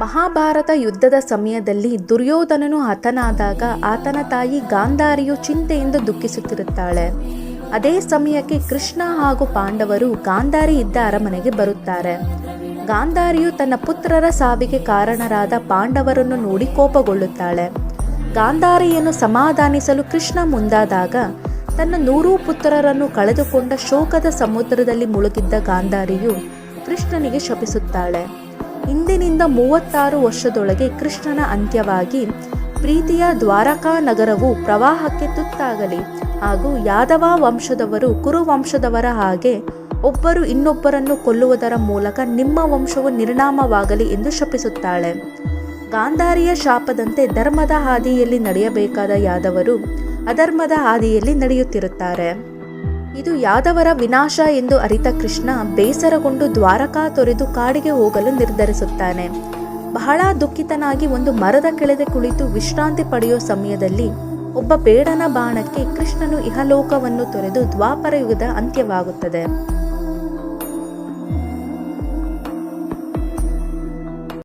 ಮಹಾಭಾರತ ಯುದ್ಧದ ಸಮಯದಲ್ಲಿ ದುರ್ಯೋಧನನು ಹತನಾದಾಗ ಆತನ ತಾಯಿ ಗಾಂಧಾರಿಯು ಚಿಂತೆಯಿಂದ ದುಃಖಿಸುತ್ತಿರುತ್ತಾಳೆ. ಅದೇ ಸಮಯಕ್ಕೆ ಕೃಷ್ಣ ಹಾಗೂ ಪಾಂಡವರು ಗಾಂಧಾರಿ ಇದ್ದ ಅರಮನೆಗೆ ಬರುತ್ತಾರೆ. ಗಾಂಧಾರಿಯು ತನ್ನ ಪುತ್ರರ ಸಾವಿಗೆ ಕಾರಣರಾದ ಪಾಂಡವರನ್ನು ನೋಡಿ ಕೋಪಗೊಳ್ಳುತ್ತಾಳೆ. ಗಾಂಧಾರಿಯನ್ನು ಸಮಾಧಾನಿಸಲು ಕೃಷ್ಣ ಮುಂದಾದಾಗ ತನ್ನ ನೂರೂ ಪುತ್ರರನ್ನು ಕಳೆದುಕೊಂಡ ಶೋಕದ ಸಮುದ್ರದಲ್ಲಿ ಮುಳುಗಿದ್ದ ಗಾಂಧಾರಿಯು ಕೃಷ್ಣನಿಗೆ ಶಪಿಸುತ್ತಾಳೆ. ಇಂದಿನಿಂದ ಮೂವತ್ತಾರು ವರ್ಷದೊಳಗೆ ಕೃಷ್ಣನ ಅಂತ್ಯವಾಗಿ ಪ್ರೀತಿಯ ದ್ವಾರಕಾ ನಗರವು ಪ್ರವಾಹಕ್ಕೆ ತುತ್ತಾಗಲಿ ಹಾಗೂ ಯಾದವ ವಂಶದವರು ಕುರು ವಂಶದವರ ಹಾಗೆ ಒಬ್ಬರು ಇನ್ನೊಬ್ಬರನ್ನು ಕೊಲ್ಲುವುದರ ಮೂಲಕ ನಿಮ್ಮ ವಂಶವು ನಿರ್ನಾಮವಾಗಲಿ ಎಂದು ಶಪಿಸುತ್ತಾಳೆ. ಗಾಂಧಾರಿಯ ಶಾಪದಂತೆ ಧರ್ಮದ ಹಾದಿಯಲ್ಲಿ ನಡೆಯಬೇಕಾದ ಯಾದವರು ಅಧರ್ಮದ ಹಾದಿಯಲ್ಲಿ ನಡೆಯುತ್ತಿರುತ್ತಾರೆ. ಇದು ಯಾದವರ ವಿನಾಶ ಎಂದು ಅರಿತ ಕೃಷ್ಣ ಬೇಸರಗೊಂಡು ದ್ವಾರಕಾ ತೊರೆದು ಕಾಡಿಗೆ ಹೋಗಲು ನಿರ್ಧರಿಸುತ್ತಾನೆ. ಬಹಳ ದುಃಖಿತನಾಗಿ ಒಂದು ಮರದ ಕೆಳಗೆ ಕುಳಿತು ವಿಶ್ರಾಂತಿ ಪಡೆಯುವ ಸಮಯದಲ್ಲಿ ಒಬ್ಬ ಬೇಡನ ಬಾಣಕ್ಕೆ ಕೃಷ್ಣನು ಇಹಲೋಕವನ್ನು ತೊರೆದು ದ್ವಾಪರ ಯುಗದ ಅಂತ್ಯವಾಗುತ್ತದೆ.